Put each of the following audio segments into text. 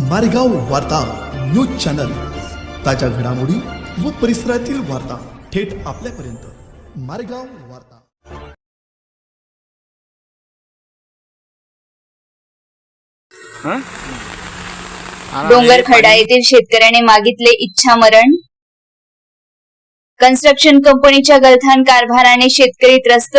मारेगाव वार्ता news channel. ताज्या घडामोडी व परिसरातील वार्ता थेट आपल्यापर्यंत. मारेगाव वार्ता. डोंगरखडा येथील शेतकऱ्याने मागितले इच्छा मरण कन्स्ट्रक्शन कंपनीच्या गलथान कारभाराने शेतकरी त्रस्त.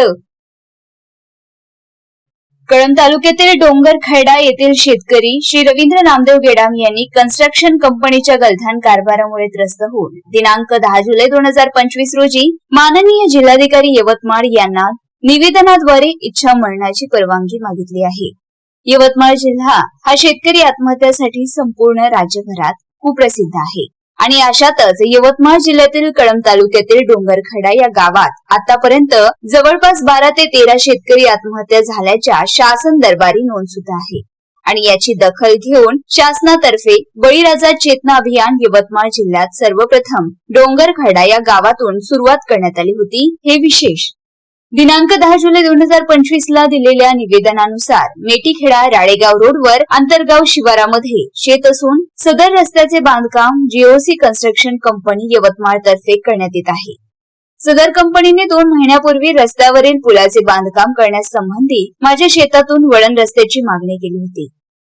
कळंब तालुक्यातील डोंगर खैडा येथील शेतकरी श्री रवींद्र नामदेव गेडाम यांनी कन्स्ट्रक्शन कंपनीच्या गलथान कारभारामुळे त्रस्त होऊन दिनांक दहा जुलै दोन हजार पंचवीस रोजी माननीय जिल्हाधिकारी यवतमाळ यांना निवेदनाद्वारे इच्छा मरणाची परवानगी मागितली आहे. यवतमाळ जिल्हा हा शेतकरी आत्महत्यासाठी संपूर्ण राज्यभरात कुप्रसिद्ध आहे. आणि अशातच यवतमाळ जिल्ह्यातील कळंब तालुक्यातील डोंगरखडा या गावात आतापर्यंत जवळपास बारा ते तेरा शेतकरी आत्महत्या झाल्याच्या शासन दरबारी नोंद सुद्धा आहे. आणि याची दखल घेऊन शासनातर्फे बळीराजा चेतना अभियान यवतमाळ जिल्ह्यात सर्वप्रथम डोंगरखडा या गावातून सुरुवात करण्यात आली होती. हे विशेष दिनांक दहा जुलै दोन हजार पंचवीस ला दिलेल्या निवेदनानुसार मेटीखेडा राळेगाव रोडवर आंतरगाव शिवारामध्ये शेत असून सदर रस्त्याचे बांधकाम जीओसी कन्स्ट्रक्शन कंपनी यवतमाळ तर्फे करण्यात येत आहे. सदर कंपनीने दोन महिन्यापूर्वी रस्त्यावरील पुलाचे बांधकाम करण्यासंबंधी माझ्या शेतातून वळण रस्त्याची मागणी केली होती.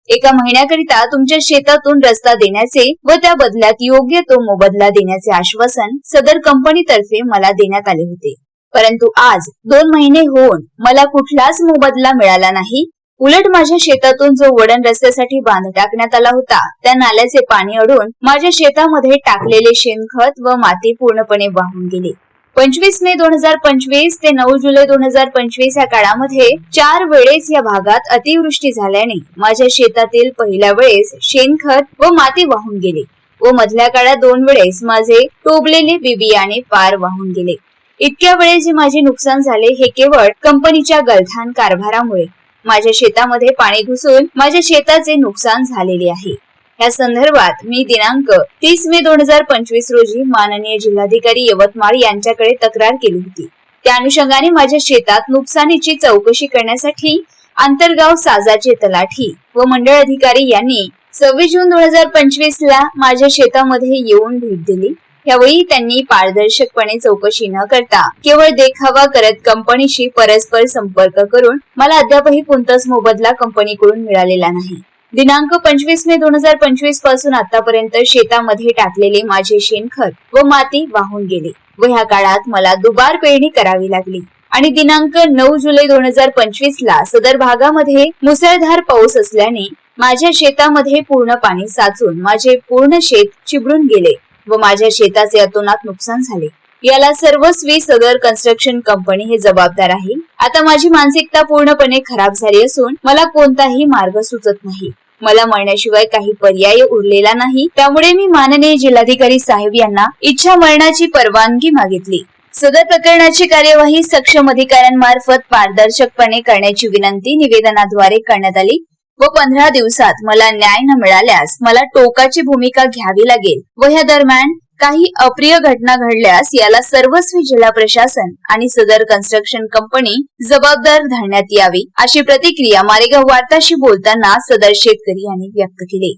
एका महिन्याकरिता तुमच्या शेतातून रस्ता देण्याचे व त्या बदल्यात योग्य तो मोबदला देण्याचे आश्वासन सदर कंपनीतर्फे मला देण्यात आले होते. परंतु आज दोन महिने होऊन मला कुठलाच मोबदला मिळाला नाही. उलट माझ्या शेतातून जो वडण रस्त्यासाठी बांध टाकण्यात आला होता त्या नाल्याचे पाणी अडून माझ्या शेतामध्ये टाकलेले शेणखत व माती पूर्णपणे वाहून गेले. पंचवीस मे दोन हजार पंचवीस ते नऊ जुलै दोन हजार पंचवीस या काळामध्ये चार वेळेस या भागात अतिवृष्टी झाल्याने माझ्या शेतातील पहिल्या वेळेस शेणखत व माती वाहून गेले व मधल्या काळात दोन वेळेस माझे टोबलेले बिबियाणे पार वाहून गेले. इतक्या वेळेस जे माझे नुकसान झाले हे केवळ कंपनीच्या गलथान कारभारामुळे. माझ्या शेतामध्ये पाणी घुसून माझ्या शेताचे नुकसान झालेले आहे. या संदर्भात मी दिनांक तीस मे दोन हजार पंचवीस रोजी माननीय जिल्हाधिकारी यवतमाळ यांच्याकडे तक्रार केली होती. त्या अनुषंगाने माझ्या शेतात नुकसानीची चौकशी करण्यासाठी आंतरगाव साजाचे तलाठी व मंडळ अधिकारी यांनी सव्वीस जून दोन हजार पंचवीस ला माझ्या शेतामध्ये येऊन भेट दिली. यावेळी त्यांनी पारदर्शकपणे चौकशी न करता केवळ देखावा करत कंपनीशी परस्पर संपर्क करून मला अद्यापही कोणताच मोबदला कंपनीकडून मिळालेला नाही. दिनांक पंचवीस मे दोन हजार पंचवीसपासून आतापर्यंत शेतामध्ये टाकलेले माझे शेणखत व माती वाहून गेले व ह्या काळात मला दुबार पेरणी करावी लागली. आणि दिनांक नऊ जुलै दोन हजार पंचवीस ला सदर भागामध्ये मुसळधार पाऊस असल्याने माझ्या शेतामध्ये पूर्ण पाणी साचून माझे पूर्ण शेत चिबडून गेले. व माझ्या शेताचे अतोनात नुकसान झाले. याला सर्वस्वी सदर कन्स्ट्रक्शन कंपनी हे जबाबदार आहे. आता माझी मानसिकता पूर्णपणे खराब झाली असून मला कोणताही मार्ग सुचत नाही. मला मरण्याशिवाय काही पर्याय उरलेला नाही. त्यामुळे मी माननीय जिल्हाधिकारी साहेब यांना इच्छा मरणाची परवानगी मागितली. सदर प्रकरणाची कार्यवाही सक्षम अधिकाऱ्यांमार्फत पारदर्शकपणे करण्याची विनंती निवेदनाद्वारे करण्यात आली. व पंधरा दिवसात मला न्याय न मिळाल्यास मला टोकाची भूमिका घ्यावी लागेल व ह्या दरम्यान काही अप्रिय घटना घडल्यास याला सर्वस्वी जिल्हा प्रशासन आणि सदर कन्स्ट्रक्शन कंपनी जबाबदार धरण्यात यावी अशी प्रतिक्रिया मारेगाव वार्ताशी बोलताना सदर शेतकरी यांनी व्यक्त केली.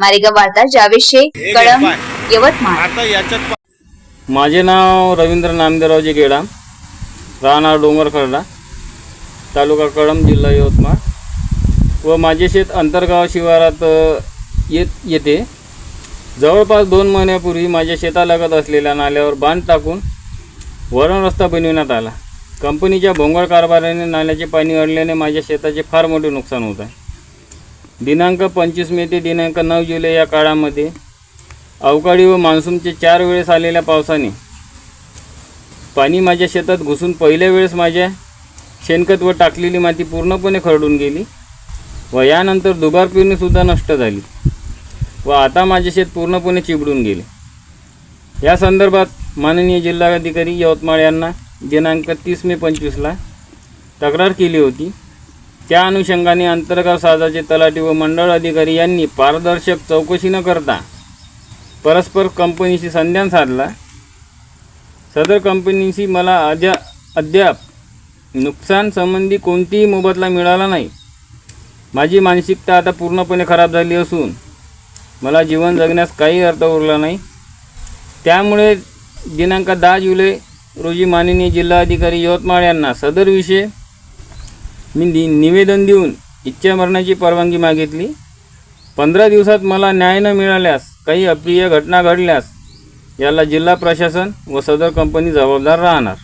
मारेगाव वार्ता जावेद शेख कळम यवतमाळ. माझे नाव रवींद्र नामदेवरावजी गेडा राहणार डोंगरखर्डा तालुका कळंब जिल्हा यवतमाळ. व माझे शेत अंतरगाव शिवारात येत येते. जवळपास दोन महिन्यापूर्वी माझ्या शेतालगत असलेल्या नाल्यावर बांध टाकून वरण रस्ता बनविण्यात आला. कंपनीच्या भोंगळ कारभाराने नाल्याचे पाणी अडल्याने माझ्या शेताचे फार मोठे नुकसान होत आहे. दिनांक पंचवीस मे ते दिनांक नऊ जुलै या काळामध्ये अवकाळी व मान्सूनचे चार वेळेस आलेल्या पावसाने पाणी माझ्या शेतात घुसून पहिल्या वेळेस माझ्या शेणखत व टाकलेली माती पूर्णपणे खरडून गेली. व यानंतर दुबार पेरणीसुद्धा नष्ट झाली. व आता माझे शेत पूर्णपणे चिबडून गेले. या संदर्भात माननीय जिल्हाधिकारी यवतमाळ यांना दिनांक तीस मे पंचवीसला तक्रार केली होती. त्या अनुषंगाने अंतर्गाव साजाचे तलाठी व मंडळ अधिकारी यांनी पारदर्शक चौकशी न करता परस्पर कंपनीशी संधान साधला. सदर कंपनीशी मला अद्या अद्याप नुकसान संबंधी कोणतीही मोबदला मिळाला नाही. माझी मानसिकता आता पूर्णपणे खराब झाली असून मला जीवन जगण्यास काही अर्थ उरला नाही. त्यामुळे दिनांक दहा जुलै रोजी माननीय जिल्हाधिकारी यवतमाळ यांना सदर विषय मी नि निवेदन देऊन इच्छा मरणाची परवानगी मागितली. पंधरा दिवसात मला न्याय न मिळाल्यास काही अप्रिय घटना घडल्यास याला जिल्हा प्रशासन व सदर कंपनी जबाबदार राहणार.